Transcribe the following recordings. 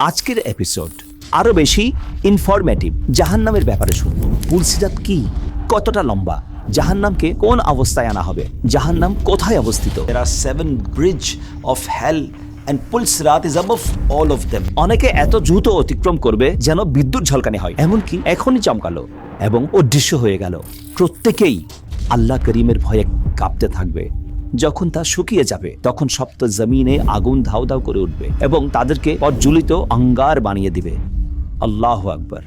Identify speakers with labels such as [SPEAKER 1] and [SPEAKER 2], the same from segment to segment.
[SPEAKER 1] আজকের এপিসোড আরও বেশি ইনফরমেটিভ জাহান্নামের ব্যাপারে শুনব। পুলসিরাত কি? কতটা লম্বা? জাহান্নামকে কোন অবস্থায় আনা হবে? জাহান্নাম কোথায় অবস্থিত?
[SPEAKER 2] Are seven bridge of hell and Pul Sirat is above all of them.
[SPEAKER 1] অনেকে এত দ্রুত অতিক্রম করবে যেন বিদ্যুৎ ঝলকানি হয়। এমনকি এখনই চমকালো এবং অদৃশ্য হয়ে গেল। প্রত্যেকেই আল্লাহ করিমের ভয়ে কাঁপতে থাকবে। যখন তা শুকিয়ে যাবে, তখন সপ্ত জমিনে আগুন ধাও ধাও করে উঠবে এবং তাদেরকে প্রজ্বলিত অঙ্গার বানিয়ে দিবে। আল্লাহ আকবর।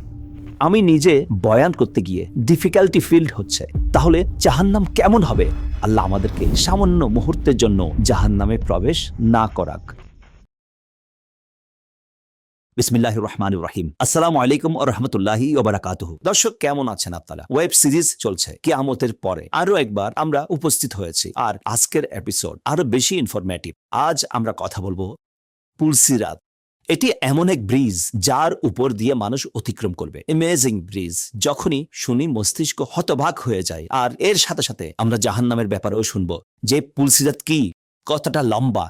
[SPEAKER 1] আমি নিজে বয়ান করতে গিয়ে ডিফিকাল্টি ফিল্ড হচ্ছে। তাহলে জাহান্নাম কেমন হবে? আল্লাহ আমাদেরকে সামান্য মুহূর্তের জন্য জাহান্নামে প্রবেশ না করাক। বিসমিল্লাহ রহমান রাহিম আসসালামু আলাইকুম ও রহমতুল্লাহি ওবারাকাতুহ দর্শক, কেমন আছেন আপনারা? ওয়েব সিরিজ চলছে পরে। আরও একবার আমরা উপস্থিত হয়েছি। আর আজকের এপিসোড আরও বেশি ইনফরমেটিভ আজ আমরা কথা বলব পুলসিরাত এটি এমন এক ব্রিজ যার উপর দিয়ে মানুষ অতিক্রম করবে। এমেজিং ব্রিজ, যখনই শুনি মস্তিষ্ক হতবাক হয়ে যায়। আর এর সাথে সাথে আমরা জাহান্নামের ব্যাপারেও শুনব যে পুলসিরাত কি, কতটা লম্বা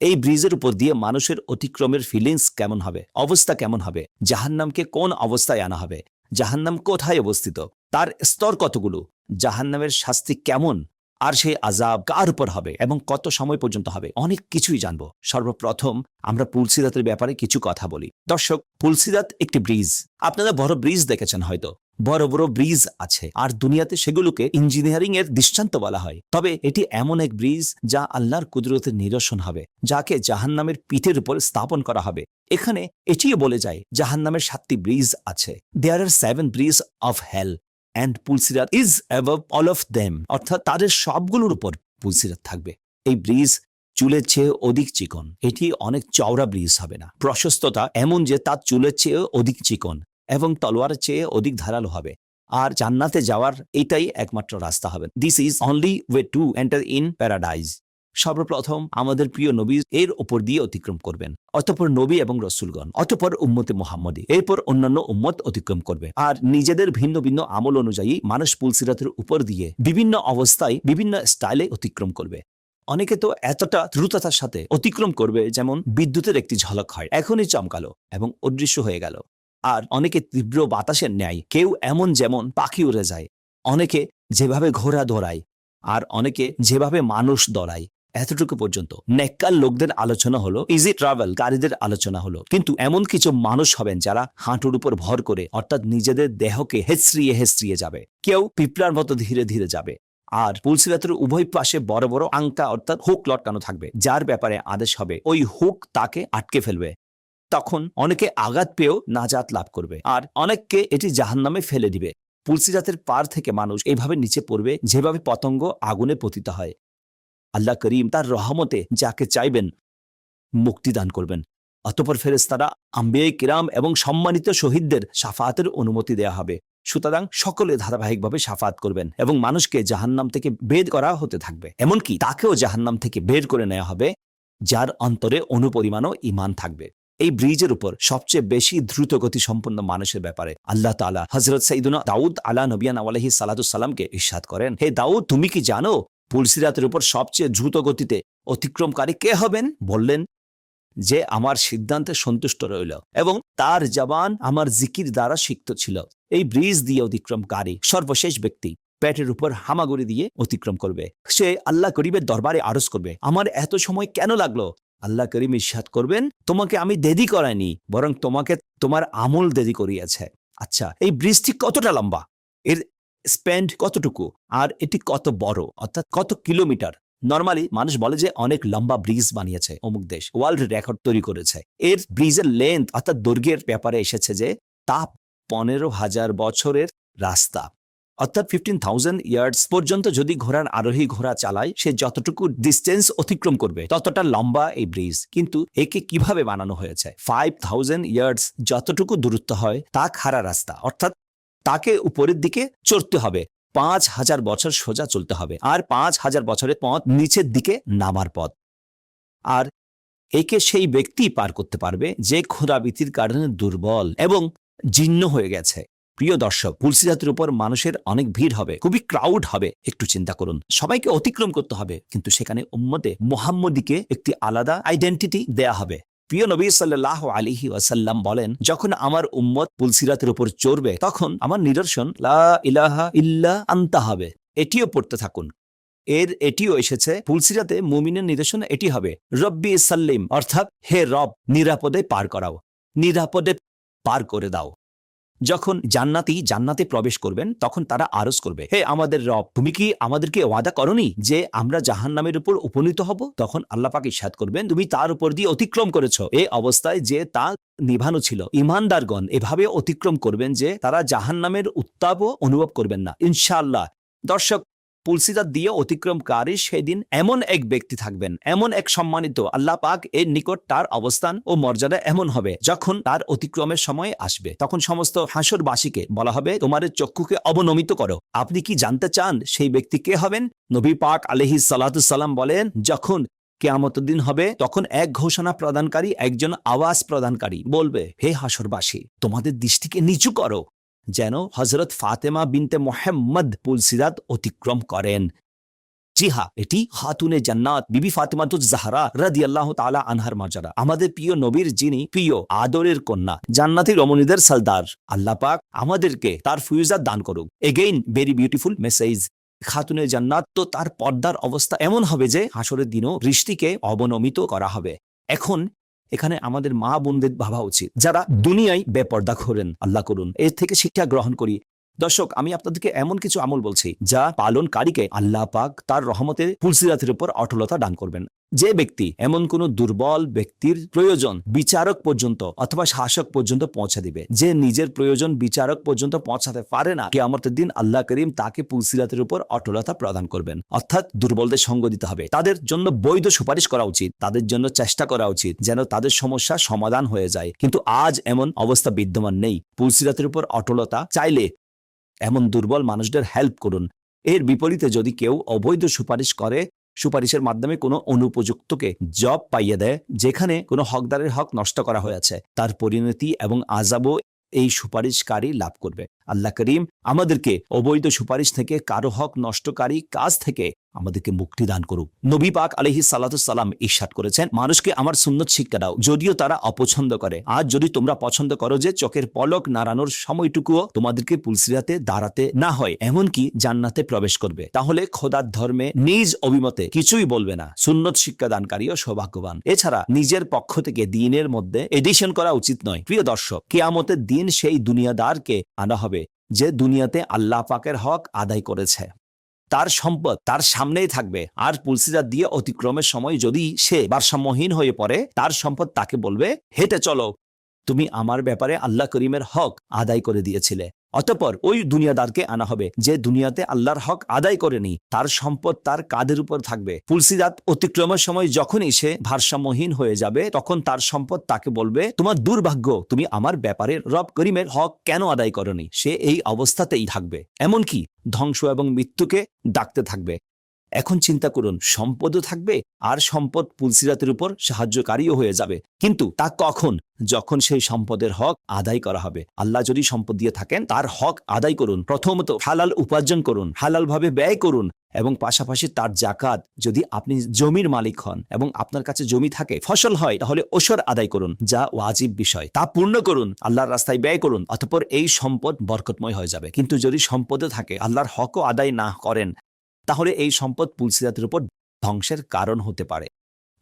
[SPEAKER 1] এই ব্রিজের উপর দিয়ে মানুষের অতিক্রমের ফিলিংস কেমন হবে? অবস্থা কেমন হবে? জাহান্নামকে কোন অবস্থায় আনা হবে? জাহান্নাম কোথায় অবস্থিত? তার স্তর কতগুলো? জাহান্নামের শাস্তি কেমন? আর সেই আজাব কার উপর হবে এবং কত সময় পর্যন্ত হবে? অনেক কিছুই জানব। সর্বপ্রথম আমরা পুলসিরাতের ব্যাপারে কিছু কথা বলি। দর্শক, পুলসিরাত একটি ব্রিজ। আপনারা বড় ব্রিজ দেখেছেন হয়তো। বড় বড় ব্রিজ আছে। আর দুনিয়াতে সেগুলোকে ইঞ্জিনিয়ারিং এর দৃষ্টান্ত বলা হয়। তবে এটি এমন এক ব্রিজ যা আল্লাহর কুদরতের নিরসন হবে, যাকে জাহান্নামের পিঠের উপর স্থাপন করা হবে। এখানে এটিও বলে যায়, জাহান্নামের সাতটি ব্রিজ আছে। There are seven bridge of hell and পুলসিরাত is above all of them অর্থাৎ তাদের সবগুলোর উপর পুলসিরাত থাকবে। এই ব্রিজ চুলের চেয়ে অধিক চিকন। এটি অনেক চওড়া ব্রিজ হবে না। প্রশস্ততা এমন যে তার চুলের চেয়ে অধিক চিকন এবং তলোয়ারের চেয়ে অধিক ধারালো হবে। আর জান্নাতে যাওয়ার এটাই একমাত্র রাস্তা হবে। This is only way to enter in paradise সর্বপ্রথম আমাদের প্রিয় নবী এর ওপর দিয়ে অতিক্রম করবেন। অতপর নবী এবং রসুলগণ, অতপর উম্মতে মোহাম্মদী, এরপর অন্যান্য উম্মত অতিক্রম করবে। আর নিজেদের ভিন্ন ভিন্ন আমল অনুযায়ী মানুষ পুলসিরাতের উপর দিয়ে বিভিন্ন অবস্থায় বিভিন্ন স্টাইলে অতিক্রম করবে। অনেকে তো এতটা দ্রুততার সাথে অতিক্রম করবে যেমন বিদ্যুতের একটি ঝলক হয়, এখনই চমকালো এবং অদৃশ্য হয়ে গেল। আর অনেকে তীব্র বাতাসের ন্যায়, কেউ এমন যেমন পাখি উড়ে যায়, অনেকে যেভাবে ঘোড়া দৌড়ায়, আর অনেকে যেভাবে মানুষ দৌড়ায়। এতটুকু পর্যন্ত নেককাল লোকদের আলোচনা হলো ইজি ট্রাভেল গাড়িদের আলোচনা হলো। কিন্তু এমন কিছু মানুষ হবেন যারা হাঁটুর উপর ভর করে, অর্থাৎ নিজেদের দেহকে হেসরিয়ে হেসরিয়ে যাবে। কেউ পিঁপড়ার মতো ধীরে ধীরে যাবে। আর পুলসিরাতের উভয় পাশে বড় বড় আংটা, অর্থাৎ হুক লটকানো থাকবে। যার ব্যাপারে আদেশ হবে, ওই হুক তাকে আটকে ফেলবে। তখন অনেকে আঘাত পেয়েও নাজাত লাভ করবে। আর অনেককে এটি জাহান্নামে ফেলে দিবে। পুলসিরাতের পার থেকে মানুষ এইভাবে নিচে পড়বে, যেভাবে পতঙ্গ আগুনে পতিত হয়। আল্লাহ করিম তার রহমতে যাকে চাইবেন, মুক্তি দান করবেন। অতপর ফেরেস্তারা আম্বিয়াই কিরাম এবং সম্মানিত শহীদদের সাফাতের অনুমতি দেয়া হবে। সুতরাং সকলে ধারাবাহিকভাবে সাফাত করবেন এবং মানুষকে জাহান্নাম থেকে বের করা হতে থাকবে। এমনকি তাকেও জাহান্নাম থেকে বের করে নেওয়া হবে, যার অন্তরে অনুপরিমাণও ইমান থাকবে। এই ব্রিজের উপর সবচেয়ে বেশি দ্রুত গতি সম্পন্ন মানুষের ব্যাপারে আল্লাহ তালা হজরত সঈদুনা দাউদ আলা নবিয়ান আলাহি সালাতুসাল্লামকে ইস্বাদ করেন, হে দাউদ, তুমি কি জানো পুলসিরাতের উপর সবচেয়ে দ্রুত গতিতে অতিক্রমকারী কে হবেন? বললেন, যে আমার সিদ্ধান্তে সন্তুষ্ট রইল এবং তার জবান আমার জিকির দ্বারা সিক্ত ছিল। এই ব্রিজ দিয়ে অতিক্রমকারী সর্বশেষ ব্যক্তি পেটের উপর হামাগুড়ি দিয়ে অতিক্রম করবে। সে আল্লাহ করিমের দরবারে আরজ করবে। আমার এত সময় কেন লাগল? আল্লাহ করিম ইস্বাদ করবেন, তোমাকে আমি দেদি করাইনি, বরং তোমাকে তোমার আমল দেদি করিয়াছে। আচ্ছা এই ব্রিজটি কতটা লম্বা? এর স্প্যান্ড কতটুকু? আর এটি কত বড়? অর্থাৎ কত কিলোমিটার? নর্মালি মানুষ বলে যে অনেক লম্বা ব্রিজ বানিয়েছে অমুক দেশ ওয়ার্ল্ড রেকর্ড তৈরি করেছে। এর ব্রিজের লেন্থ অর্থাৎ দৈর্ঘ্যের ব্যাপারে এসেছে যে তা পনেরো হাজার বছরের রাস্তা। অর্থাৎ ফিফটিন থাউজেন্ড ইয়ার্স পর্যন্ত যদি ঘোড়ার আরোহী ঘোড়া চালায়, সে যতটুকু ডিস্টেন্স অতিক্রম করবে, ততটা লম্বা এই ব্রিজ কিন্তু একে কীভাবে বানানো হয়েছে? ফাইভ থাউজেন্ড ইয়ার্স যতটুকু দূরত্ব হয়, তা খাড়া রাস্তা। অর্থাৎ তাকে উপরের দিকে চড়তে হবে। পাঁচ হাজার বছর সোজা চলতে হবে আর পাঁচ হাজার বছরের পথ নিচের দিকে নামার পথ। আর একে সেই ব্যক্তি পার করতে পারবে যে ক্ষুধাবৃত্তির কারণে দুর্বল এবং জীর্ণ হয়ে গেছে। প্রিয় দর্শক তুলসীজাতির উপর মানুষের অনেক ভিড় হবে, খুবই ক্রাউড হবে, একটু চিন্তা করুন। সবাইকে অতিক্রম করতে হবে, কিন্তু সেখানে উম্মতে মোহাম্মদীকে একটি আলাদা আইডেন্টিটি দেয়া হবে। প্রিয় নবী সাল্লাহ আলিহি ওয়াসাল্লাম বলেন, যখন আমার উম্মত পুলসিরাতের উপর চড়বে, তখন আমার নিদর্শন ইলাহা ইল্লা আন্তা হবে। এটিও পড়তে থাকুন। এর এটিও এসেছে, পুলসিরাতে মুমিনের নিদর্শন এটি হবে। রব্বি সাল্লিম, অর্থাৎ হে রব, নিরাপদে পার করাও। নিরাপদে পার করে দাও। যখন জান্নাতি জান্নাতে প্রবেশ করবেন, তখন তারা আরজ করবে, হে আমাদের রব, তুমি কি আমাদেরকে ওয়াদা করনি যে আমরা জাহান নামের উপর উপনীত হব? তখন আল্লাহ পাক ইসাদ করবেন, তুমি তার উপর দিয়ে অতিক্রম করেছ। এ অবস্থায় যে তা নিভানো ছিল, ইমানদারগণ এভাবে অতিক্রম করবেন যে তারা জাহান নামের উত্তাপও অনুভব করবেন না। ইনশাআল্লাহ, দর্শক পুলসিদার দিয়ে অতিক্রমকারী সেদিন এমন এক ব্যক্তি থাকবেন, এমন এক সম্মানিত, আল্লাহ পাক এর নিকট তার অবস্থান ও মর্যাদা এমন হবে যখন তার অতিক্রমের সময় আসবে। তখন সমস্ত হাসরবাসীকে বলা হবে, তোমার চক্ষুকে অবনমিত করো। আপনি কি জানতে চান সেই ব্যক্তি কে হবেন? নবী পাক আলহি সালাম বলেন, যখন কেয়ামত দিন হবে, তখন এক ঘোষণা প্রদানকারী একজন আওয়াজ প্রদানকারী বলবে, হে হাসরবাসী, তোমাদের দৃষ্টিকে নিচু করো। যেন হজরত ফাতেমা বিনতে মোহাম্মদ পুলসিরাত অতিক্রম করেন। জি হা এটি হাতুনে জান্নাত, বিবি ফাতেমাতুজ জাহরা রাদি আল্লাহ তালা আনহার মর্যাদা আমাদের প্রিয় নবীর যিনি প্রিয় আদরের কন্যা, জান্নাতি রমণীদের সালদার আল্লাহ পাক আমাদেরকে তার ফুয়ুজাত দান করুক। এগেইন ভেরি বিউটিফুল মেসেজ খাতুনে জান্নাত তো তার পর্দার অবস্থা এমন হবে যে হাসরের দিনও দৃষ্টিকে অবনমিত করা হবে। এখন এখানে আমাদের মা বোনদের ভাবা উচিত। যারা দুনিয়ায় বেপর্দা করেন আল্লাহ করুন। এর থেকে শিক্ষা গ্রহণ করি। দর্শক, আমি আপনাদেরকে এমন কিছু আমল বলছি যা পালনকারীকে আল্লাহ পাক তার রহমতের ফুলসিরাতের উপর অটলতা দান করবেন। যে ব্যক্তি এমন কোন দুর্বল ব্যক্তির প্রয়োজন বিচারক পর্যন্ত অথবা শাসক পর্যন্ত পৌঁছে দিবে, যে নিজের প্রয়োজন বিচারক পর্যন্ত পৌঁছাতে পারে না, কেয়ামতের দিন আল্লাহ করিম তাকে পুলসিরাতের উপর অটলতা প্রদান করবেন। অর্থাৎ দুর্বলদের সঙ্গ দিতে হবে। তাদের জন্য বৈধ সুপারিশ করা উচিত। তাদের জন্য চেষ্টা করা উচিত যেন তাদের সমস্যা সমাধান হয়ে যায়। কিন্তু আজ এমন অবস্থা বিদ্যমান নেই। পুলসিরাতের উপর অটলতা চাইলে এমন দুর্বল মানুষদের হেল্প করুন। এর বিপরীতে যদি কেউ অবৈধ সুপারিশ করে, সুপারিশের মাধ্যমে কোনো অনুপযুক্তকে জব পাইয়ে দেয়, যেখানে কোনো হকদারের হক নষ্ট করা হয়েছে, তার পরিণতি এবং আজাবও এই সুপারিশকারী লাভ করবে। আল্লাহ করিম আমাদেরকে অবৈধ সুপারিশ থেকে, কারও হক নষ্টকারী কাজ থেকে আমাদেরকে মুক্তি দান করুক। নবী পাক আলহি সাল্লাম ইস্বাদ করেছেন, মানুষকে আমার সুন্নত শিক্ষা দাও, যদিও তারা অপছন্দ করে। আজ যদি তোমরা পছন্দ করো যে চোখের পলক নাড়ানোর সময়টুকুও তোমাদেরকে পুলসিরাতে দাঁড়াতে না হয়, এমনকি জান্নাতে প্রবেশ করবে, তাহলে খোদার ধর্মে নিজ অভিমতে কিছুই বলবে না। সুন্নত শিক্ষা দানকারীও সৌভাগ্যবান। এছাড়া নিজের পক্ষ থেকে দিনের মধ্যে এডিশন করা উচিত নয়। প্রিয় দর্শক, কেয়ামতের দিন সেই দুনিয়াদারকে আনা হবে যে দুনিয়াতে আল্লাহ পাকের হক আদায় করেছে। তার সম্পদ তার সামনেই থাকবে। আর পুলসিরা দিয়ে অতিক্রমের সময় যদি সে ভারসাম্যহীন হয়ে পড়ে, তার সম্পদ তাকে বলবে, হেঁটে চলো। তুমি আমার ব্যাপারে আল্লাহ করিমের হক আদায় করে দিয়েছিলে। অতঃপর ওই দুনিয়াদারকে আনা হবে, যে দুনিয়াতে আল্লাহর হক আদায় করেনি, তার সম্পদ তার কাদের উপর থাকবে। তুলসিদাত অতিক্রমের সময় যখনই সে ভারসাম্যহীন হয়ে যাবে, তখন তার সম্পদ তাকে বলবে, তোমার দুর্ভাগ্য, তুমি আমার ব্যাপারে রব করিমের হক কেন আদায় করনি? সে এই অবস্থাতেই থাকবে। এমনকি ধ্বংস এবং মৃত্যুকে ডাকতে থাকবে। এখন চিন্তা করুন, সম্পদও থাকবে আর সম্পদ পুলসিরাতের উপর সাহায্যকারীও হয়ে যাবে। কিন্তু তা কখন? যখন সেই সম্পদের হক আদায় করা হবে। আল্লাহ যদি সম্পদ দিয়ে থাকেন, তার হক আদায় করুন। প্রথমত হালাল উপার্জন করুন, হালালভাবে ব্যয় করুন এবং পাশাপাশি তার জাকাত যদি আপনি জমির মালিক হন এবং আপনার কাছে জমি থাকে, ফসল হয়, তাহলে ওসর আদায় করুন, যা ওয়াজিব বিষয়। তা পূর্ণ করুন, আল্লাহর রাস্তায় ব্যয় করুন, অতপর এই সম্পদ বরকতময় হয়ে যাবে। কিন্তু যদি সম্পদে থাকে, আল্লাহর হকও আদায় না করেন তাহলে এই সম্পদ পুলসিরাতের উপর ধ্বংসের কারণ হতে পারে।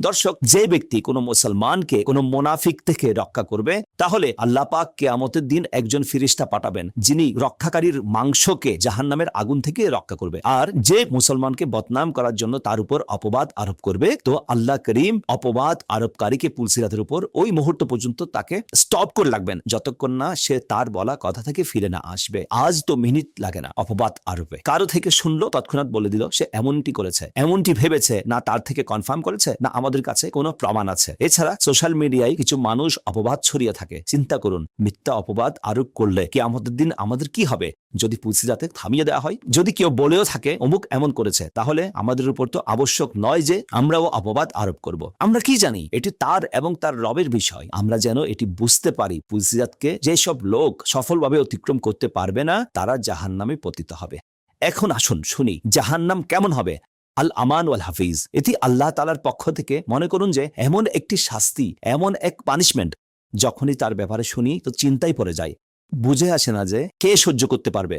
[SPEAKER 1] দর্শক, যে ব্যক্তি কোনো মুসলমানকে, কোনো মোনাফিক থেকে রক্ষা করবে, তাহলে আল্লাহ পাক কেয়ামতের দিন একজন ফিরিস্তা পাঠাবেন, যিনি রক্ষাকারীর মাংসকে জাহান্নামের আগুন থেকে রক্ষা করবে। আর যে মুসলমানকে বদনাম করার জন্য তার উপর অপবাদ আরোপ করবে, তো আল্লাহ করিম অপবাদ আরোপকারীকে পুলসিরাতের উপর ওই মুহূর্ত পর্যন্ত তাকে স্টপ করে রাখবেন, যতক্ষণ না সে তার বলা কথা থেকে ফিরে না আসবে। আজ তো মিনিট লাগে না অপবাদ আরোপে। কারও থেকে শুনলো, তৎক্ষণাৎ বলে দিল, সে এমনটি করেছে, এমনটি ভেবেছে, না তার থেকে কনফার্ম করেছে, না আমাদের কাছে কোনো প্রমাণ আছে। এছাড়া সোশ্যাল মিডিয়ায় কিছু মানুষ অপবাদ ছড়িয়ে থাকে। চিন্তা করুন, মিথ্যা অপবাদ আরোপ করলে কি আমাদের দিন আমাদের কি হবে? যদি পুলসিরাতে থামিয়ে দেওয়া হয়, যদি কেউ বলেও থাকে, অমুক এমন করেছে তাহলে আমাদের উপর তো আবশ্যক নয় যে আমরাও অপবাদ আরোপ করব। আমরা কি জানি? এটি তার এবং তার রবের বিষয়। আমরা যেন এটি বুঝতে পারি। পুলসিরাতকে যেসব লোক সফলভাবে অতিক্রম করতে পারবে না, তারা জাহান্নামে পতিত হবে। এখন আসুন শুনি, জাহান্নাম কেমন হবে? আল আমান ওয়াল হাফিজ। এটি আল্লাহ তালার পক্ষ থেকে মনে করুন যে এমন একটি শাস্তি, এমন এক পানিশমেন্ট যখনই তার ব্যাপারে শুনি তো চিন্তাই পড়ে যায়। বুঝে আসে না যে কে সহ্য করতে পারবে।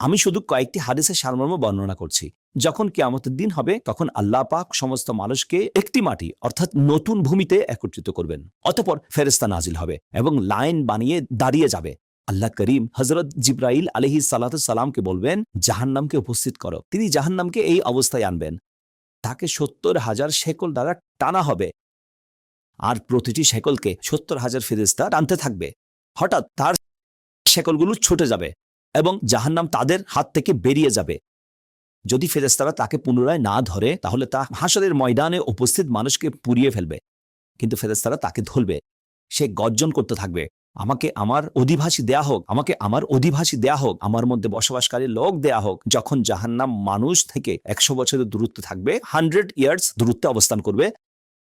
[SPEAKER 1] আমি শুধু কয়েকটি হাদিসের সারমর্ম বর্ণনা করছি। যখন কিয়ামতের দিন হবে, তখন আল্লাহ পাক সমস্ত মানুষকে একটি মাটি, অর্থাৎ নতুন ভূমিতে একত্রিত করবেন। অতপর ফেরেস্তা নাজিল হবে এবং লাইন বানিয়ে দাঁড়িয়ে যাবে। আল্লাহ করিম হজরত জিব্রাইল আলহি সালামকে বলবেন, জাহান্নামকে উপস্থিত করো। তিনি জাহান্নামকে এই অবস্থায় আনবেন। তাকে সত্তর হাজার শেকল দ্বারা টানা হবে। আর প্রতিটি শেকলকে সত্তর হাজার ফেরেস্তা টানতে থাকবে। হঠাৎ তার শেকলগুলো ছুটে যাবে এবং জাহান্নাম তাদের হাত থেকে বেরিয়ে যাবে। যদি ফেরেস্তারা তাকে পুনরায় না ধরে, তাহলে তা হাসরের ময়দানে উপস্থিত মানুষকে পুড়িয়ে ফেলবে। কিন্তু ফেরেস্তারা তাকে ধরবে। সে গর্জন করতে থাকবে। আমাকে আমার অধিবাসী দেয়া হোক, আমাকে আমার অধিবাসী দেয়া হোক, আমার মধ্যে বসবাসকারী লোক দেয়া হোক, যখন জাহান্নাম মানুষ থেকে একশো বছরের দূরত্ব থাকবে হান্ড্রেড ইয়ার্স দূরত্বে অবস্থান করবে,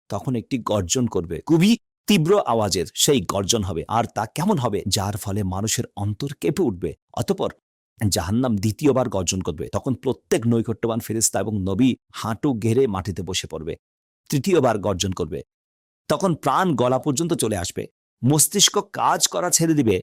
[SPEAKER 1] তখন একটি গর্জন করবে। খুবই তীব্র আওয়াজের সেই গর্জন হবে। আর তা কেমন হবে? যার ফলে মানুষের অন্তর কেঁপে উঠবে। অতপর জাহান্নাম দ্বিতীয়বার গর্জন করবে। তখন প্রত্যেক নৈকট্যবান ফেরিস্তা এবং নবী হাঁটু ঘেরে মাটিতে বসে পড়বে। তৃতীয়বার গর্জন করবে। তখন প্রাণ গলা পর্যন্ত চলে আসবে। মস্তিষ্ক কাজ করা ছেড়ে দিবে।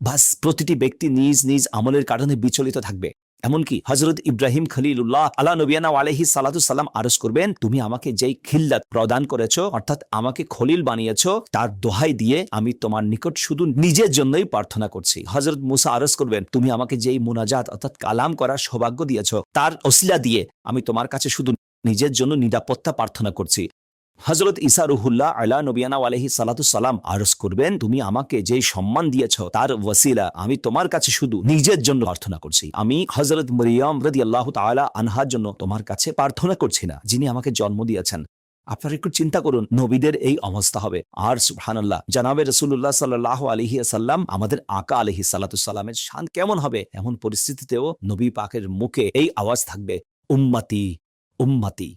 [SPEAKER 1] বাস প্রতিটি ব্যক্তি নিজ নিজ আমলের কারণে বিচলিত থাকবে। এমনকি হজরত ইব্রাহিম খলিলুল্লাহ আল্লাহ নবিয়ানা আলহি সালাম আরজ করবেন, তুমি আমাকে যেই খিল্লাত প্রদান করেছ, অর্থাৎ আমাকে খলিল বানিয়েছ, তার দোহাই দিয়ে আমি তোমার নিকট শুধু নিজের জন্যই প্রার্থনা করছি। হজরত মুসা আরজ করবেন, তুমি আমাকে যেই মুনাজাত, অর্থাৎ কালাম করার সৌভাগ্য দিয়েছ, তার অসিলা দিয়ে আমি তোমার কাছে শুধু নিজের জন্য নিরাপত্তা প্রার্থনা করছি। হজরত ইসা রুহুল্লাহ আল্লাহ নবিয়ানা আলহি সালাম আরজ করবেন, তুমি আমাকে যে সম্মান দিয়েছ, তার ওয়াসিলা আমি তোমার কাছে শুধু নিজের জন্য প্রার্থনা করছি। আমি হজরত মরিয়ম রদি আল্লাহ তালা আনহার জন্য তোমার কাছে প্রার্থনা করছি না, যিনি আমাকে জন্ম দিয়েছেন। আপনারা একটু চিন্তা করুন, নবীদের এই অবস্থা হবে। আর সুবহানাল্লাহ, জানাবে রসুল্লাহ সাল্লাহ আলহি সাল্লাম আমাদের আকা আলহি সাল্লাতুসাল্লামের শান কেমন হবে? এমন পরিস্থিতিতেও নবী পাকের মুখে এই আওয়াজ থাকবে, উম্মাতি উম্মাতি,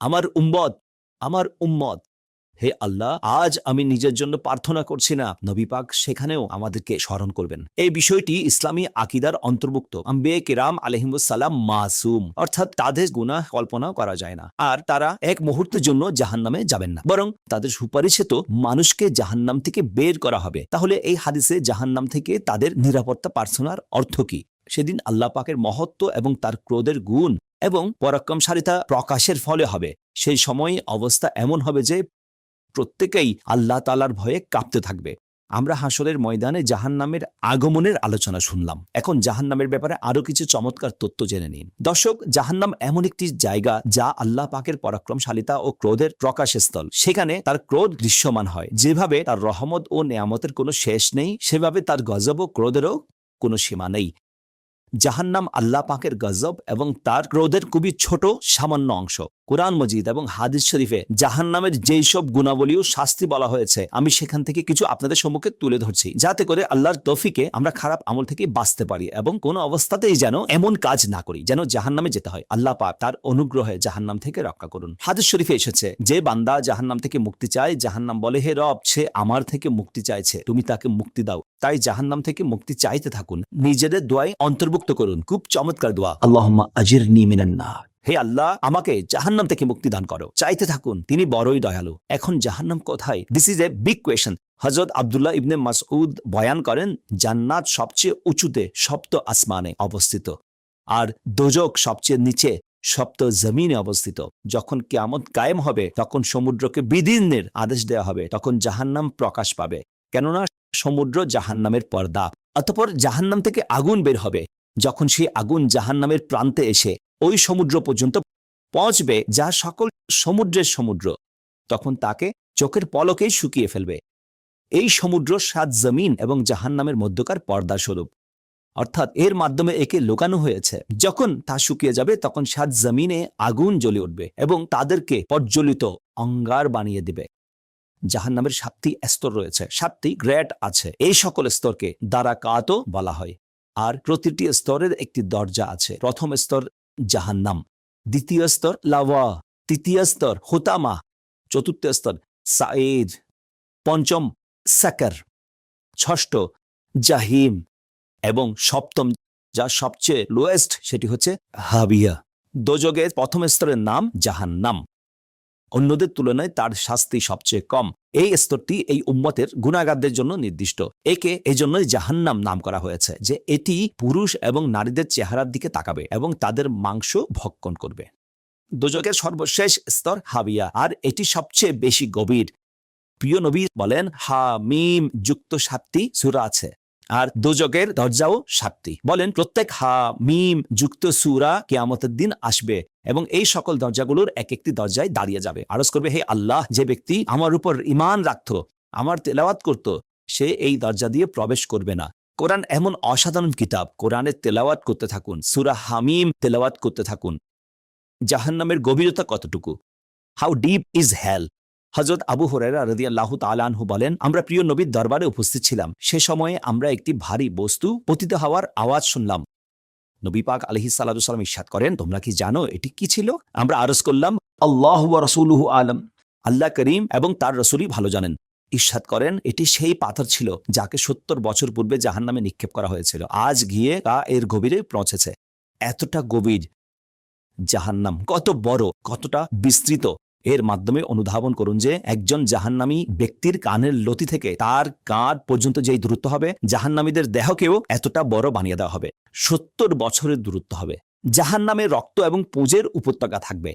[SPEAKER 1] আমার উম্মত আমার উম্মত। হে আল্লাহ, আজ আমি নিজের জন্য প্রার্থনা করছি না। নবী পাক সেখানেও আমাদেরকে স্মরণ করবেন। এই বিষয়টি ইসলামী আকিদার অন্তর্ভুক্ত। আম্বে কিরাম আলহিমুসাল্লাম মাসুম। অর্থাৎ তাদের গুনাহ কল্পনা করা যায় না। আর তারা এক মুহূর্তের জন্য জাহান্নামে যাবেন না। বরং তাদের সুপারিশে তো মানুষকে জাহান্নাম থেকে বের করা হবে। তাহলে এই হাদিসে জাহান্নাম থেকে তাদের নিরাপত্তা প্রার্থনার অর্থ কি? সেদিন আল্লাহ পাকের মহত্ব এবং তার ক্রোধের গুণ এবং পরাক্রমশালিতা প্রকাশের ফলে হবে। সেই সময় অবস্থা এমন হবে যে প্রত্যেকেই আল্লাহ তালার ভয়ে কাঁপতে থাকবে। আমরা হাসরের ময়দানে জাহান্নামের আগমনের আলোচনা শুনলাম। এখন জাহান্নামের ব্যাপারে আরও কিছু চমৎকার তথ্য জেনে নিন। দর্শক, জাহান্নাম এমন একটি জায়গা যা আল্লাহ পাকের পরাক্রমশালিতা ও ক্রোধের প্রকাশস্থল। সেখানে তার ক্রোধ দৃশ্যমান হয়। যেভাবে তার রহমত ও নেয়ামতের কোনো শেষ নেই, সেভাবে তার গজব ও ক্রোধেরও কোনো সীমা নেই। জাহান্নাম আল্লাহ পাকের গজব এবং তার ক্রোধের খুবই ছোট সামান্য অংশ। কোরআন মজিদ এবং হাদিস শরীফে জাহান্নামের যেই সব গুণাবলী ও শাস্তি বলা হয়েছে, আমি সেখান থেকে কিছু আপনাদের সম্মুখে তুলে ধরছি, যাতে করে আল্লাহর তফিকে আমরা খারাপ আমল থেকে বাঁচতে পারি এবং কোনো অবস্থাতেই যেন এমন কাজ না করি যেন জাহান্নামে যেতে হয়। আল্লাহ পাক তার অনুগ্রহে জাহান্নাম থেকে রক্ষা করুন। হাদিস শরীফে এসেছে, যে বান্দা জাহান্নাম থেকে মুক্তি চায়, জাহান্নাম বলে, হে রব, সে আমার থেকে মুক্তি চাইছে, তুমি তাকে মুক্তি দাও। তাই জাহান্নাম থেকে মুক্তি চাইতে থাকুন। নিজেদের দোয়ায় অন্তর্ভুক্ত করুন। খুব চমৎকার দোয়া।
[SPEAKER 2] আল্লাহুম্মা আজিরনি মিনান নার
[SPEAKER 1] হে আল্লাহ, আমাকে জাহান্নাম থেকে মুক্তি দান করো। চাইতে থাকুন, তিনি বড়ই দয়ালু। এখন জাহান্নাম কোথায়? This is a big question হজরত আবদুল্লাহ ইবনে মাসউদ বয়ান করেন, জান্নাত সবচেয়ে উঁচুতে সপ্ত আসমানে অবস্থিত, আর দোজক সবচেয়ে নিচে সপ্ত জমিনে অবস্থিত। যখন কেয়ামত কায়েম হবে, তখন সমুদ্রকে বিদীর্ণের আদেশ দেওয়া হবে, তখন জাহান্নাম প্রকাশ পাবে। কেননা, সমুদ্র জাহান্নামের পর্দা, অতপর জাহান্নাম থেকে আগুন বের হবে। যখন সেই আগুন জাহান্নামের প্রান্তে এসে ওই সমুদ্র পর্যন্ত পৌঁছবে যা সকল সমুদ্রের সমুদ্র। তখন তাকে চোখের পলকেই শুকিয়ে ফেলবে। এই সমুদ্র সাত জমিন এবং জাহান্নামের মধ্যকার পর্দা স্বরূপ। অর্থাৎ এর মাধ্যমে একে লোকানো হয়েছে। যখন তা শুকিয়ে যাবে, তখন সাত জমিনে আগুন জ্বলে উঠবে এবং তাদেরকে প্রজ্বলিত অঙ্গার বানিয়ে দিবে। জাহান্নামের সাতটি স্তর রয়েছে। সাতটি গ্রেড আছে। এই সকল স্তরকে দ্বারা কাতও বলা হয়। আর প্রতিটি স্তরের একটি দরজা আছে। প্রথম স্তর জাহান্নাম। দ্বিতীয় স্তর লাওয়া, তৃতীয় স্তর হোতামা, চতুর্থ স্তর সাঈদ, পঞ্চম সাকার, ষষ্ঠ জাহিম এবং সপ্তম, যা সবচেয়ে লোয়েস্ট সেটি হচ্ছে হাবিয়া। দোজগের প্রথম স্তরের নাম জাহান্নাম। অন্যদের তুলনায় তার শাস্তি সবচেয়ে কম। এই স্তরটি এই উম্মতের গুণাগারদের জন্য নির্দিষ্ট। একে এজন্যই জাহান্নাম নাম করা হয়েছে যে এটি পুরুষ এবং নারীদের চেহারার দিকে তাকাবে এবং তাদের মাংস ভক্ষণ করবে। দোজকের সর্বশেষ স্তর হাবিয়া, আর এটি সবচেয়ে বেশি গভীর। প্রিয় নবী বলেন হা মিম যুক্ত সাতটি সুরা আছে। আর দোজকের দরজাও সাতটি। বলেন, প্রত্যেক হা, মিম যুক্ত সুরা কেয়ামতের দিন আসবে এবং এই সকল দরজাগুলোর এক একটি দরজায় দাঁড়িয়ে যাবে। আরজ করবে, হে আল্লাহ, যে ব্যক্তি আমার উপর ইমান রাখত, আমার তেলাওয়াত করত, সে এই দরজা দিয়ে প্রবেশ করবে না। কোরআন এমন অসাধারণ কিতাব, কোরআনের তেলাওয়াত করতে থাকুন, সুরা হামিম তেলাওয়াত করতে থাকুন। জাহান্নামের গভীরতা কতটুকু? হাউ ডিপ ইজ হেল হজরত আবু হরেরা রদিয়াল্লাহ তালানহু বলেন, আমরা প্রিয় নবীর দরবারে উপস্থিত ছিলাম। সে সময়ে আমরা একটি ভারী বস্তু পতিত হওয়ার আওয়াজ শুনলাম। নবী পাক আলহি সাল্লাম ইস্বাদ করেন, তোমরা কি জানো এটি কি ছিল? আমরা আরজ করলাম,
[SPEAKER 2] আল্লাহ রসুলহু আলম।
[SPEAKER 1] আল্লাহ করিম এবং তার রসুলই ভালো জানেন। ইস্বাদ করেন, এটি সেই পাথর ছিল যাকে সত্তর বছর পূর্বে জাহান নামে নিক্ষেপ করা হয়েছিল। আজ গিয়ে তা এর গভীরে পৌঁছেছে। এতটা গভীর জাহান্নাম, কত বড়, কতটা বিস্তৃত। এর মাধ্যমে অনুধাবন করুন যে একজন জাহান্নামী ব্যক্তির কানের লতি থেকে তার কাঁধ পর্যন্ত যেই দূরত্ব হবে, জাহান্নামীদের দেহকেও এতটা বড় বানিয়ে দেওয়া হবে। সত্তর বছরের দূরত্ব হবে। জাহান্নামে রক্ত এবং পুঁজের উপত্যকা থাকবে।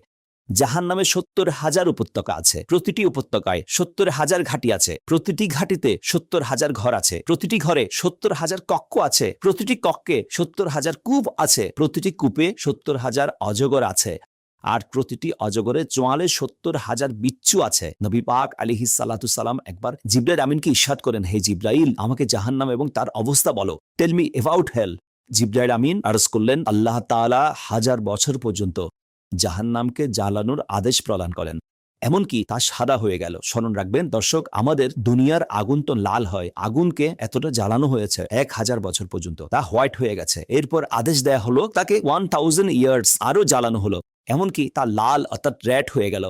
[SPEAKER 1] জাহান নামে সত্তর হাজার উপত্যকা আছে। প্রতিটি উপত্যকায় সত্তর হাজার ঘাটি আছে। প্রতিটি ঘাটিতে সত্তর হাজার ঘর আছে। প্রতিটি ঘরে সত্তর হাজার কক্ষ আছে। প্রতিটি কক্ষে সত্তর হাজার কূপ আছে। প্রতিটি কূপে সত্তর হাজার অজগর আছে। আর প্রতিটি অজগরে চোয়ালে সত্তর হাজার বিচ্ছু আছে। নবী পাক আলিহি সালাম একবার জিব্রাইল আমিনকে ইস্বাদ করেন, হে জিব্রাইল, আমাকে জাহান্নাম এবং তার অবস্থা বলো। টেল মি অ্যাবাউট হেল জিব্রাইল আমিন আরজ করলেন, আল্লাহ তাআলা হাজার বছর পর্যন্ত জাহান্নামকে জ্বালানোর আদেশ প্রদান করেন। এমনকি তা সাদা হয়ে গেল। স্মরণ রাখবেন, দর্শক, আমাদের দুনিয়ার আগুন তো লাল হয়। আগুনকে এতটা জ্বালানো হয়েছে এক হাজার বছর পর্যন্ত। তা হোয়াইট হয়ে গেছে। এরপর আদেশ দেয়া হলো, তাকে ওয়ান থাউজেন্ড ইয়ার্স আরও জ্বালানো হলো। এমনকি তা লাল অর্থাৎ রেড হয়ে গেল।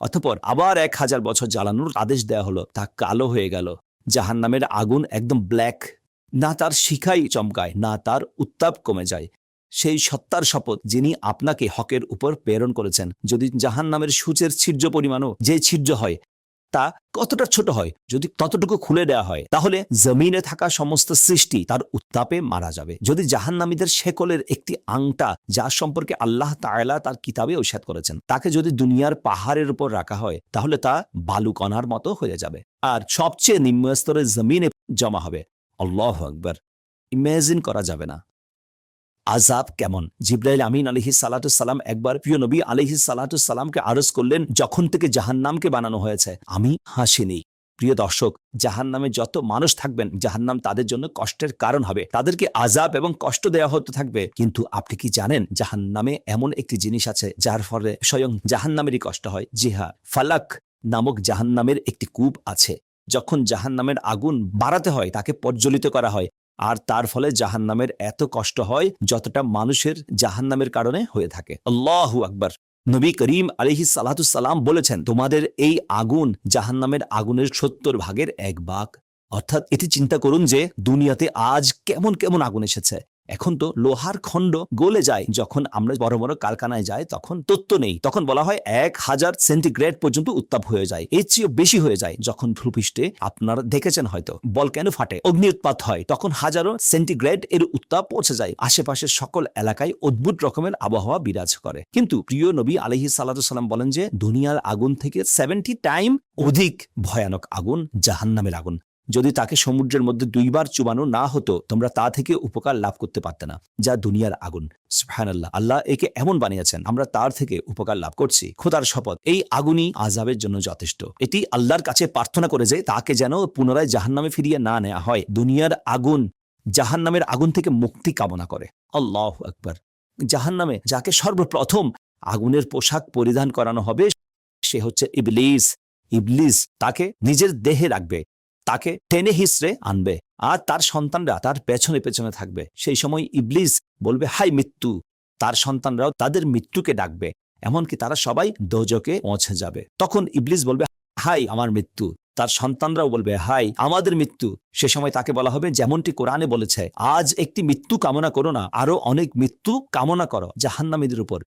[SPEAKER 1] অতপর আবার এক হাজার বছর জ্বালানোর আদেশ দেয়া হলো, তা কালো হয়ে গেল। জাহান নামের আগুন একদম ব্ল্যাক না তার শিখাই চমকায়, না তার উত্তাপ কমে যায়। সেই সত্তার শপথ যিনি আপনাকে হকের উপর প্রেরণ করেছেন, যদি জাহান নামের সূচের ছিদ্র পরিমাণও যে ছিদ্র হয় তা কতটা ছোট হয়? যদি ততটুকু খুলে দেওয়া হয়, তাহলে জমিনে থাকা সমস্ত সৃষ্টি তার উত্তাপে মারা যাবে। যদি জাহান্নামীদের শেকলের একটি আংটা, যা সম্পর্কে আল্লাহ তায়লা তার কিতাবে ঔষাদ করেছেন, তাকে যদি দুনিয়ার পাহাড়ের উপর রাখা হয়, তাহলে তা বালুকণার মতো হয়ে যাবে। আর সবচেয়ে নিম্ন স্তরের জমিনে জমা হবে। আল্লাহ আকবর। ইমেজিন করা যাবে না। আজাব কেমন? জিব্রাইল আমিন আলিহি সালাম একবার প্রিয় নবী আলিহি সালামকে আরজ করলেন, যখন থেকে জাহান্নামকে বানানো হয়েছে। আমি হাসিনি। প্রিয় দর্শক, জাহান্নামে যত মানুষ থাকবেন, জাহান্নাম তাদের জন্য কষ্টের কারণ হবে। তাদেরকে আজাব এবং কষ্ট দেওয়া হতে থাকবে। কিন্তু আপনি কি জানেন, জাহান্নামে এমন একটি জিনিস আছে, যার ফলে স্বয়ং জাহান্নামেরই কষ্ট হয়? জি হ্যাঁ ফালাক নামক জাহান্নামের একটি কূপ আছে। যখন জাহান্নামের আগুন বাড়াতে হয়, তাকে প্রজ্বলিত করা হয়। আর তার ফলে জাহান নামের এত কষ্ট হয় যতটা মানুষের জাহান নামের কারণে হয়ে থাকে। আল্লাহ আকবর। নবী করিম আলিহি সালাম বলেছেন, তোমাদের এই আগুন জাহান নামের আগুনের সত্তর ভাগের এক বাঘ অর্থাৎ এটি চিন্তা করুন যে দুনিয়াতে আজ কেমন কেমন আগুন এসেছে। এখন তো লোহার খণ্ড গলে যায়। যখন আমরা বড় বড় কারখানায় যাই, তখন তত্ত্ব নেই। তখন বলা হয় এক হাজার সেন্টিগ্রেড পর্যন্ত উত্তাপ হয়ে যায়। এর চেয়েও বেশি হয়ে যায়, যখন ভূপৃষ্ঠে আপনারা দেখেছেন হয়তো। বল কেন ফাটে? অগ্নি উৎপাত হয়, তখন হাজারো সেন্টিগ্রেড এর উত্তাপ পৌঁছে যায়। আশেপাশের সকল এলাকায় অদ্ভুত রকমের আবহাওয়া বিরাজ করে। কিন্তু প্রিয় নবী আলহি সাল্লাম বলেন যে, দুনিয়ার আগুন থেকে সেভেন্টি টাইম অধিক ভয়ানক আগুন জাহান্নামের আগুন। যদি তাকে সমুদ্রের মধ্যে দুইবার চুবানো না হতো, তোমরা তা থেকে উপকার লাভ করতে পারতে না, যা দুনিয়ার আগুন। সুবহানাল্লাহ, আল্লাহ একে এমন বানিয়েছেন, আমরা তার থেকে উপকার লাভ করছি। খোদার শপথ, এই আগুনই আজাবের জন্য যথেষ্ট। এটি আল্লাহর কাছে প্রার্থনা করে যে, তাকে যেন পুনরায় জাহান্নামে ফিরিয়ে না নেওয়া হয়। দুনিয়ার আগুন জাহান্নামের আগুন থেকে মুক্তি কামনা করে। আল্লাহ আকবার। জাহান্নামে যাকে সর্বপ্রথম আগুনের পোশাক পরিধান করানো হবে, সে হচ্ছে ইবলিস। ইবলিস তাকে নিজের দেহে রাখবে। তাকে টেনে হিসড়ে আনবে। আর তার সন্তানরা তার পেছনে পেছনে থাকবে। সেই সময় ইবলিস বলবে, হাই মৃত্যু। তার সন্তানরাও তাদের মৃত্যুকে ডাকবে। এমনকি তারা সবাই দোজকে পৌঁছে যাবে। তখন ইবলিস বলবে, হাই আমার মৃত্যু। তার সন্তানরাও বলবে, হাই আমাদের মৃত্যু। সে সময় তাকে বলা হবে, যেমনটি কোরআনে বলেছে, আজ একটি মৃত্যু কামনা করো না আরও অনেক মৃত্যু কামনা করো জাহান্নামীদের উপর।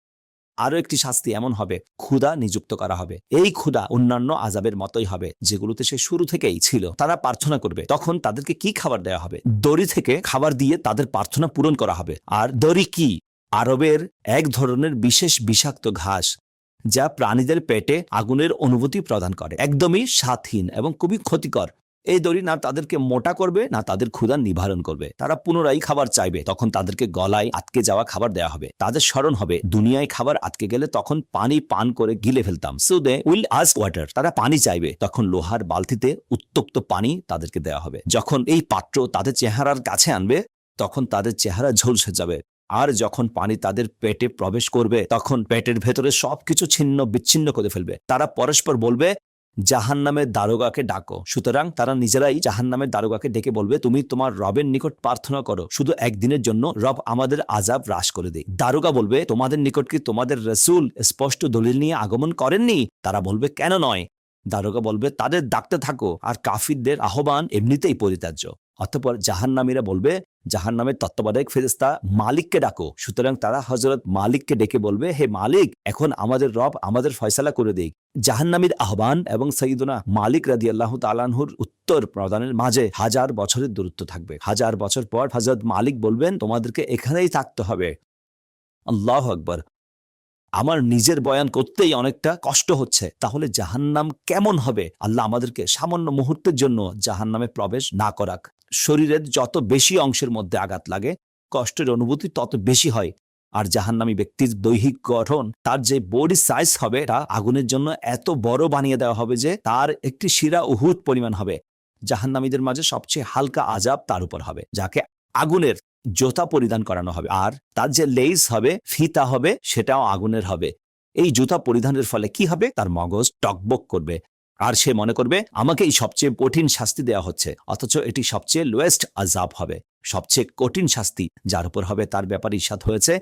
[SPEAKER 1] আরও একটি শাস্তি এমন হবে ক্ষুদা নিযুক্ত করা হবে। এই ক্ষুদা অন্যান্য আজাবের মতোই হবে, যেগুলোতে সে শুরু থেকেই ছিল। তারা প্রার্থনা করবে। তখন তাদেরকে কি খাবার দেওয়া হবে? দড়ি থেকে খাবার দিয়ে তাদের প্রার্থনা পূরণ করা হবে। আর দড়ি কি? আরবের এক ধরনের বিশেষ বিষাক্ত ঘাস, যা প্রাণীদের পেটে আগুনের অনুভূতি প্রদান করে। একদমই স্বাদহীন এবং খুবই ক্ষতিকর। এই দড়ি না তাদেরকে মোটা করবে, না তাদের ক্ষুধা নিবারণ করবে। তারা পুনরায় খাবার চাইবে, তখন তাদেরকে গলায় আটকে যাওয়া খাবার দেওয়া হবে। তাদের স্মরণ হবে, দুনিয়ায় খাবার আটকে গেলে তখন পানি পান করে গিলে ফেলতাম। So they will ask water তারা পানি চাইবে। তখন লোহার বালতিতে উত্তপ্ত পানি তাদেরকে দেওয়া হবে। যখন এই পাত্র তাদের চেহারার কাছে আনবে, তখন তাদের চেহারা ঝলসে যাবে। আর যখন পানি তাদের পেটে প্রবেশ করবে, তখন পেটের ভেতরে সবকিছু ছিন্ন বিচ্ছিন্ন করে ফেলবে। তারা পরস্পর বলবে জাহান নামের দারোগাকে ডাকো। সুতরাং তারা নিজেরাই জাহান নামের দারোগাকে ডেকে বলবে, তুমি তোমার রবের নিকট প্রার্থনা করো। শুধু একদিনের জন্য রব আমাদের আজাব হ্রাস করে দেয় দারোগা বলবে, তোমাদের নিকট কি তোমাদের রসুল স্পষ্ট দলিল নিয়ে আগমন করেননি? তারা বলবে, কেন নয়। দারোগা বলবে, তাদের ডাকতে থাকো। আর কাফিরদের আহ্বান এমনিতেই পরিত্যাজ্য। অতঃপর জাহান্নামীরা বলবে জাহান নামের তত্ত্বাবধায়ক ফেরেস্তা মালিককে ডাকো। সুতরাং তারা হজরত মালিককে ডেকে বলবে, হে মালিক, এখন আমাদের রব আমাদের ফয়সালা করে দিক। জাহান্নামীর আহ্বান এবং সঈদুনা মালিক রাদি আল্লাহ তালানহুর উত্তর প্রদানের মাঝে হাজার বছরের দূরত্ব থাকবে। হাজার বছর পর হজরত মালিক বলবেন, তোমাদেরকে এখানেই থাকতে হবে। আল্লাহ আকবর। আমার নিজের বয়ান করতেই অনেকটা কষ্ট হচ্ছে। তাহলে জাহান্নাম কেমন হবে? আল্লাহ আমাদেরকে সামান্য মুহূর্তের জন্য জাহান্নামে প্রবেশ না করাক। শরীরের যত বেশি অংশের মধ্যে আঘাত লাগে, কষ্টের অনুভূতি তত বেশি হয়। আর জাহান্নামী ব্যক্তির দৈহিক গঠন, তার যে বডি সাইজ হবে তা আগুনের জন্য এত বড় বানিয়ে দেওয়া হবে যে, তার একটি শিরা উহুত পরিমাণ হবে। জাহান্নামীদের মাঝে সবচেয়ে হালকা আজাব তার উপর হবে, যাকে আগুনের জোতা পরিধান করানো হবে। আর তার যে লেইস হবে, ফিতা হবে, সেটাও আগুনের হবে। এই জুতা পরিধানের ফলে কি হবে? তার মগজ টকবক করবে। আর সে মনে করবে আমাকে এই সবচেয়ে কঠিন শাস্তি দেওয়া হচ্ছে, অথচ এটি সবচেয়ে লোয়েস্ট আজাব হবে। সবচেয়ে কঠিন শাস্তি যার উপর হবে তার ব্যাপারে ইস্বাদ হয়েছে।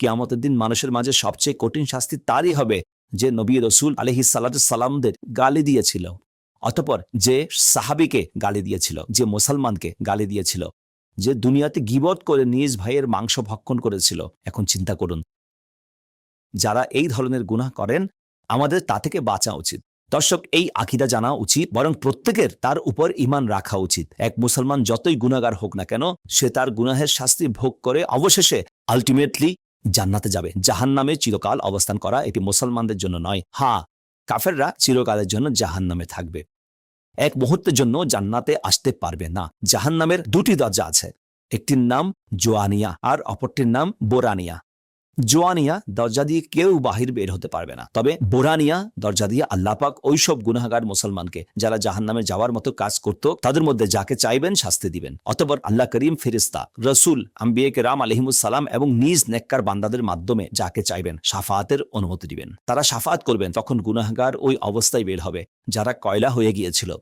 [SPEAKER 1] কিয়ামতের দিন মানুষের মাঝে সবচেয়ে কঠিন শাস্তি তারই হবে যে নবী রসুল আলহি সালামের গালি দিয়েছিল। অতপর যে সাহাবিকে গালি দিয়েছিল, যে মুসলমানকে গালি দিয়েছিল। যে দুনিয়াতে গিবত করে নিজ ভাইয়ের মাংস ভক্ষণ করেছিল। এখন চিন্তা করুন, যারা এই ধরনের গুনাহ করেন, আমাদের তা থেকে বাঁচা উচিত। দর্শক, এই আকিদা জানা উচিত, বরং প্রত্যেকের তার উপর ইমান রাখা উচিত। এক মুসলমান যতই গুণাগার হোক না কেন, সে তার গুনাহের শাস্তি ভোগ করে অবশেষে আলটিমেটলি জান্নাতে যাবে। জাহান নামে চিরকাল অবস্থান করা এটি মুসলমানদের জন্য নয়। হ্যাঁ কাফেররা চিরকালের জন্য জাহান নামে থাকবে। এক মুহূর্তের জন্য জান্নাতে আসতে পারবে না। জাহান্নামের দুটি দরজা আছে। একটির নাম জোয়ানিয়া আর অপরটির নাম বোরানিয়া। জোয়ানিয়া দরজা দিয়ে কেউ বাহির বের হতে পারবে না। তবে বোরানিয়া দরজা দিয়ে আল্লাপাক ওইসব গুনাহাগার মুসলমানকে, যারা জাহান নামে যাওয়ার মতো কাজ করত, তাদের মধ্যে যাকে চাইবেন শাস্তি দিবেন। অতপর আল্লাহ করিম ফেরিস্তা রসুল আম্বিয়েকে রাম আলহিমুসালাম এবং নিজ নেককার বান্দাদের মাধ্যমে যাকে চাইবেন সাফাতের অনুমতি দিবেন। তারা সাফাত করবেন, তখন গুনাহাগার ওই অবস্থায় বের হবে, যারা কয়লা হয়ে গিয়েছিল।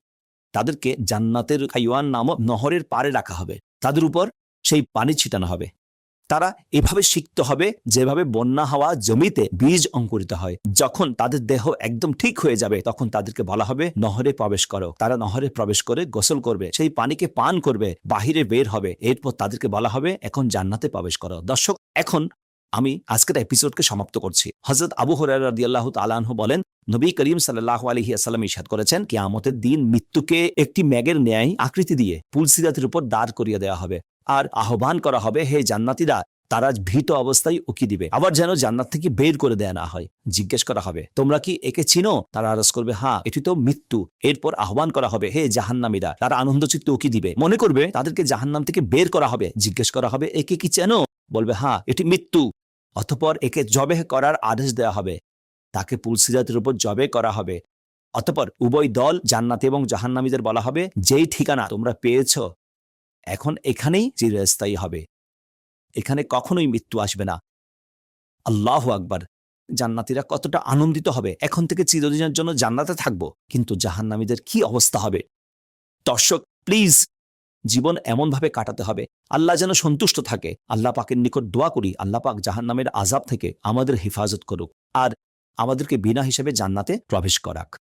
[SPEAKER 1] তাদেরকে জান্নাতের কাইওয়ান নামক নহরের পারে রাখা হবে। তাদের উপর সেই পানি ছিটানো হবে। তারা এভাবে শিখতে হবে যেভাবে বন্যা হওয়া জমিতে বীজ অঙ্কুরিত হয়। যখন তাদের দেহ একদম ঠিক হয়ে যাবে, তখন তাদেরকে বলা হবে, নহরে প্রবেশ করো। তারা নহরে প্রবেশ করে গোসল করবে, সেই পানিকে পান করবে, বাহিরে বের হবে। এরপর তাদেরকে বলা হবে, এখন জান্নাতে প্রবেশ করো। দর্শক, এখন আমি আজকের এপিসোডকে সমাপ্ত করছি। হজরত আবু হরার রাদিয়াল্লাহু তাআলাহু বলেন, নবী করিম সাল্লাহ আলহি আসালাম ইসাদ করেছেন, কিয়ামতের দিন মৃত্যুকে একটি ম্যাগের ন্যায় আকৃতি দিয়ে পুলসিরাতের উপর দাঁড় করিয়ে দেওয়া হবে। আর আহ্বান করা হবে, হে জান্নাতিরা, তারা ভীত অবস্থায় উকি দিবে। আবার যেন জান্নাত থেকে বের করে দেয়া না হয়, জিজ্ঞেস করা হবে, তোমরা কি একে চিনো? তারা আরজ করবে হ্যাঁ এটি তো মৃত্যু। এরপর আহ্বান করা হবে, হে জাহান্নামীরা, তারা আনন্দ চিত্তে উকি দিবে। মনে করবে, তাদেরকে জাহান্নাম থেকে বের করা হবে। জিজ্ঞেস করা হবে, একে কি চেনো? বলবে হ্যাঁ এটি মৃত্যু। অতপর একে জবে করার আদেশ দেওয়া হবে। তাকে পুলসিরাতের উপর জবে করা হবে। অতপর উভয় দল জান্নাতি এবং জাহান্নামীদের বলা হবে, যেই ঠিকানা তোমরা পেয়েছ এখন এখানেই চিরস্থায়ী হবে। এখানে কখনোই মৃত্যু আসবে না। আল্লাহ আকবার। জান্নাতিরা কতটা আনন্দিত হবে। এখন থেকে চিরদিনের জন্য জান্নাতে থাকব। কিন্তু জাহান্নামীদের কি অবস্থা হবে? দর্শক প্লিজ জীবন এমনভাবে কাটাতে হবে। আল্লাহ যেন সন্তুষ্ট থাকে। আল্লাহ পাকের নিকট দোয়া করি। আল্লাহ পাক জাহান্নামের আজাব থেকে আমাদের হেফাজত করুক। আর আমাদেরকে বিনা হিসেবে জান্নাতে প্রবেশ করাক।